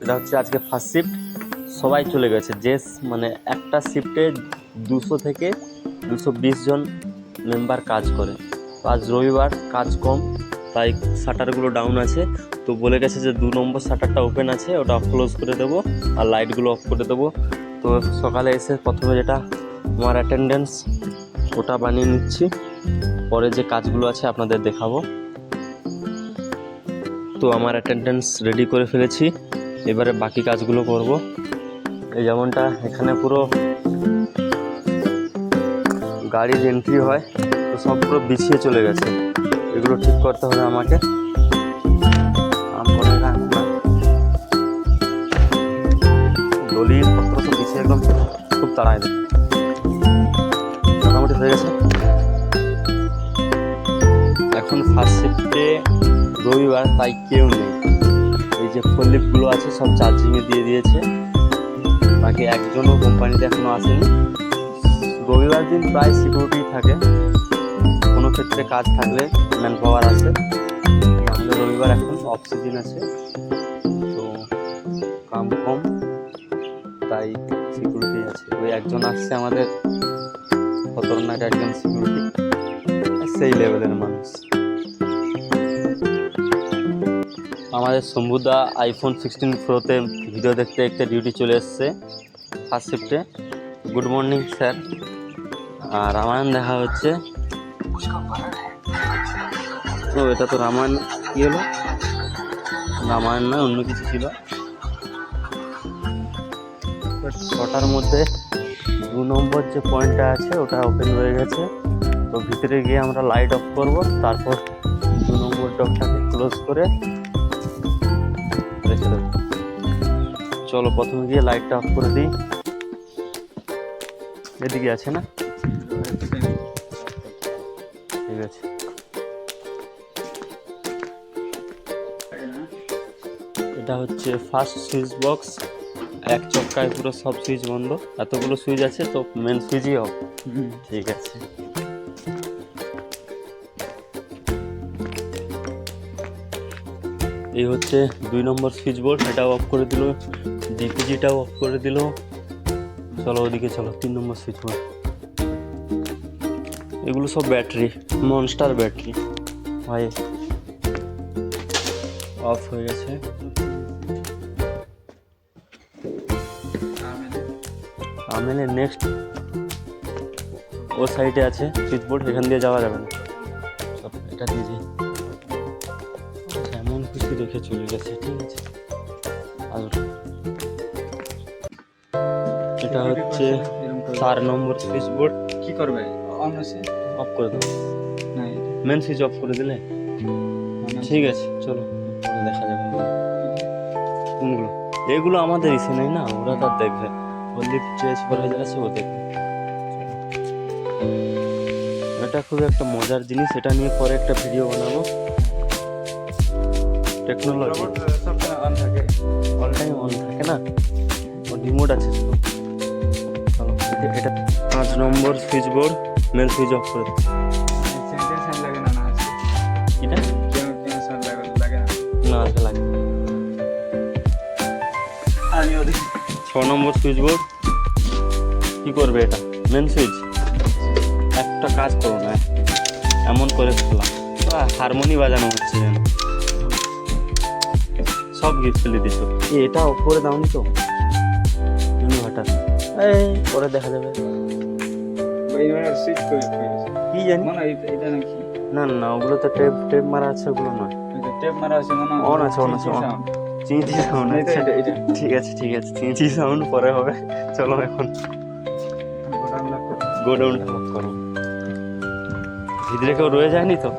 এটা হচ্ছে আজকে ফার্স্ট শিফট সবাই চলে গেছে। যে মানে একটা শিফটে দুশো থেকে দুশো বিশ জন মেম্বার কাজ করে। আজ রবিবার, কাজ কম, তাই শাটারগুলো ডাউন আছে। তো বলে গেছে যে দু নম্বর শাটারটা ওপেন আছে, ওটা ক্লোজ করে দেবো আর লাইটগুলো অফ করে দেবো। তো সকালে এসে প্রথমে যেটা আমার অ্যাটেন্ডেন্স ওটা বানিয়ে নিচ্ছি। পরে যে কাজগুলো আছে আপনাদের দেখাবো। তো আমার অ্যাটেন্ডেন্স রেডি করে ফেলেছি। এবারে বাকি কাজগুলো করব। এই যেমনটা এখানে পুরো গাড়ির এন্ট্রি হয়, তো সব পুরো বিছিয়ে চলে গেছে। এগুলো ঠিক করতে হবে আমাকে। খুব তাড়ায় মোটামুটি হয়ে গেছে। এখন ফার্স্ট শিফটে রবিবার, তাই কেউ নেই। এই যে ফলিপগুলো আছে, সব চার্জিংয়ে দিয়ে দিয়েছে। বাকি একজনও কোম্পানিতে এখনও আসেনি। রবিবার দিন প্রায় সিকিউরিটি থাকে। কোনো ক্ষেত্রে কাজ থাকলে ম্যান পাওয়ার আছে নাহলে রবিবার এখন অফ সিজন আছে। তো কাম কম তাই সিকিউরিটি আছে। ওই একজন আসছে আমাদের, খতরনাক একজন সিকিউরিটি সেই লেভেলের মানুষ। আমাদের শম্ভুদা আইফোন সিক্সটিন প্রোতে ভিডিও দেখতে দেখতে ডিউটি চলে এসছে ফার্স্ট শিফটে গুড মর্নিং স্যার আর রামায়ণ দেখা হচ্ছে। তো এটা তো রামায়ণ, কী হলো? রামায়ণ নয়, অন্য কিছু ছিল। ছটার মধ্যে দু নম্বর যে পয়েন্টটা আছে, ওটা ওপেন হয়ে গেছে। তো ভিতরে গিয়ে আমরা লাইট অফ করব, তারপর দু নম্বর ডকটাকে ক্লোজ করে দেবো চলো প্রথমে গিয়ে লাইটটা অফ করে দিই। এদিকে আছে না? ঠিক আছে। এটা হচ্ছে ফার্স্ট সুইচ বক্স এক চক্কায় পুরো সব সুইচ বন্ধ। এতগুলো সুইচ আছে তো মেন সুইচই অফ ঠিক আছে। এই হচ্ছে দুই নম্বর সুইচ বোর্ড এটাও অফ করে দিল। ডিপিজিটাও অফ করে দিল। চলো ওদিকে, চলো, তিন নম্বর সুইচ বোর্ড এগুলো সব ব্যাটারি মনস্টার ব্যাটারি ভাই অফ হয়ে গেছে। আমেলে নেক্সট ও সাইডে আছে সুইচ বোর্ড এখান দিয়ে যাওয়া যাবে না। এটা দিয়ে রেখে চলে গেছে ঠিক আছে? আর এটা হচ্ছে চার নম্বর সুইচ বোর্ড কি করবে? অন আছে অফ করে দেবো না মেন সুইচ অফ করে দিলে? ঠিক আছে চলো দেখা যাবে কোনগুলো? এগুলো আমাদের ইসে নেই না ওরা তার দেখবে। হলদিপ যে সুপারভাইজার আছে ও দেখবে। এটা খুব একটা মজার জিনিস এটা নিয়ে পরে একটা ভিডিও বানাবো। টেকনোলজি অল টাইম অন থাকে। না? ও রিমোট আছে শুধু চলো এটা- পাঁচ number switch board main switch off করে এটা? না। না আজকে লাগে ছ নম্বর সুইচ বোর্ড কী করবে এটা? মেন সুইচ একটা কাজ করো না। এমন করে ফেললাম হারমোনি বাজানো হচ্ছে যেন। সব ফেলে দিছো। এটা অফ করে দাওনি তো। ইনভার্টার এই পরে দেখা যাবে। কি জানি? না না না ওগুলো তো টেপ টেপ মারা আছে ওগুলো নয়। টেপ মারা আছে হয়। On আছে, on আছে, sound। চিঁচি সাউন্ড ঠিক আছে ঠিক আছে চিঁচি সাউন্ড পরে হবে। চলো এখন। গোডাউন করো। ভিতরে কেউ রয়ে যায়নি তো?